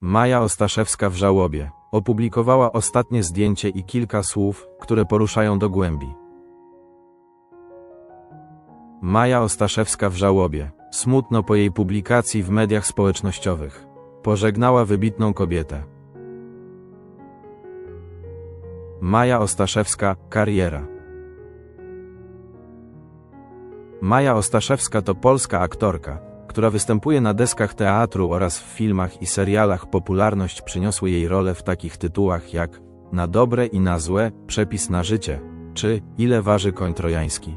Maja Ostaszewska w żałobie opublikowała ostatnie zdjęcie i kilka słów, które poruszają do głębi. Maja Ostaszewska w żałobie. Smutno po jej publikacji w mediach społecznościowych. Pożegnała wybitną kobietę. Maja Ostaszewska, kariera. Maja Ostaszewska to polska aktorka, która występuje na deskach teatru oraz w filmach i serialach. Popularność przyniosły jej role w takich tytułach jak Na dobre i na złe, Przepis na życie, czy Ile waży koń trojański.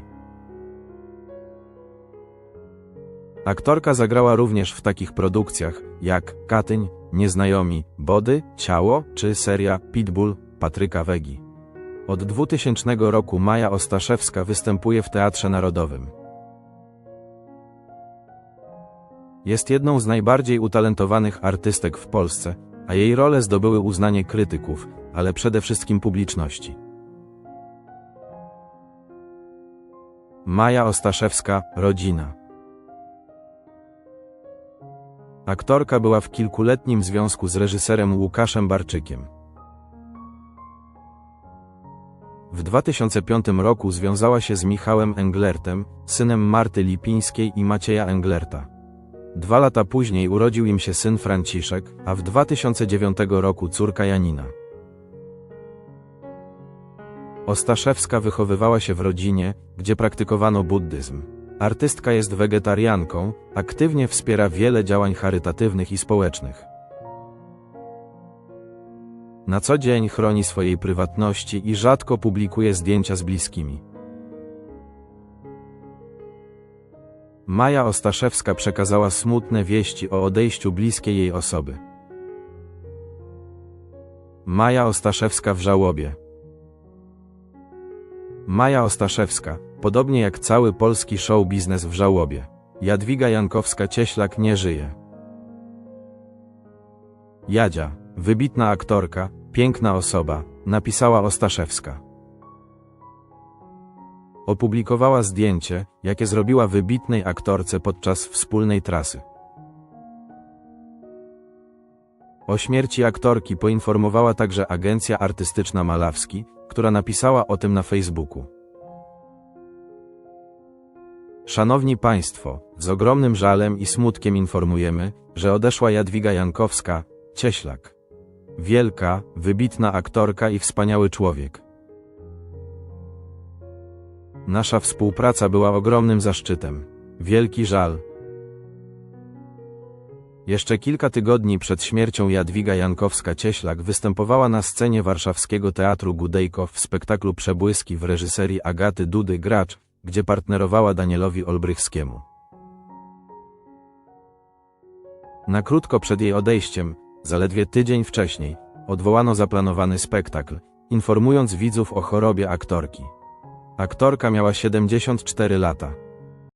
Aktorka zagrała również w takich produkcjach jak Katyń, Nieznajomi, Body, Ciało czy seria Pitbull Patryka Wegi. Od 2000 roku Maja Ostaszewska występuje w Teatrze Narodowym. Jest jedną z najbardziej utalentowanych artystek w Polsce, a jej role zdobyły uznanie krytyków, ale przede wszystkim publiczności. Maja Ostaszewska, rodzina. Aktorka była w kilkuletnim związku z reżyserem Łukaszem Barczykiem. W 2005 roku związała się z Michałem Englertem, synem Marty Lipińskiej i Macieja Englerta. Dwa lata później urodził im się syn Franciszek, a w 2009 roku córka Janina. Ostaszewska wychowywała się w rodzinie, gdzie praktykowano buddyzm. Artystka jest wegetarianką, aktywnie wspiera wiele działań charytatywnych i społecznych. Na co dzień chroni swojej prywatności i rzadko publikuje zdjęcia z bliskimi. Maja Ostaszewska przekazała smutne wieści o odejściu bliskiej jej osoby. Maja Ostaszewska w żałobie. Maja Ostaszewska, podobnie jak cały polski show biznes w żałobie. Jadwiga Jankowska-Cieślak nie żyje. Jadzia, wybitna aktorka, piękna osoba, napisała Ostaszewska. Opublikowała zdjęcie, jakie zrobiła wybitnej aktorce podczas wspólnej trasy. O śmierci aktorki poinformowała także agencja artystyczna Malawski, która napisała o tym na Facebooku. Szanowni Państwo, z ogromnym żalem i smutkiem informujemy, że odeszła Jadwiga Jankowska, Cieślak. Wielka, wybitna aktorka i wspaniały człowiek. Nasza współpraca była ogromnym zaszczytem. Wielki żal. Jeszcze kilka tygodni przed śmiercią Jadwiga Jankowska-Cieślak występowała na scenie warszawskiego Teatru Gudejko w spektaklu Przebłyski w reżyserii Agaty Dudy Gracz, gdzie partnerowała Danielowi Olbrychskiemu. Na krótko przed jej odejściem, zaledwie tydzień wcześniej, odwołano zaplanowany spektakl, informując widzów o chorobie aktorki. Aktorka miała 74 lata.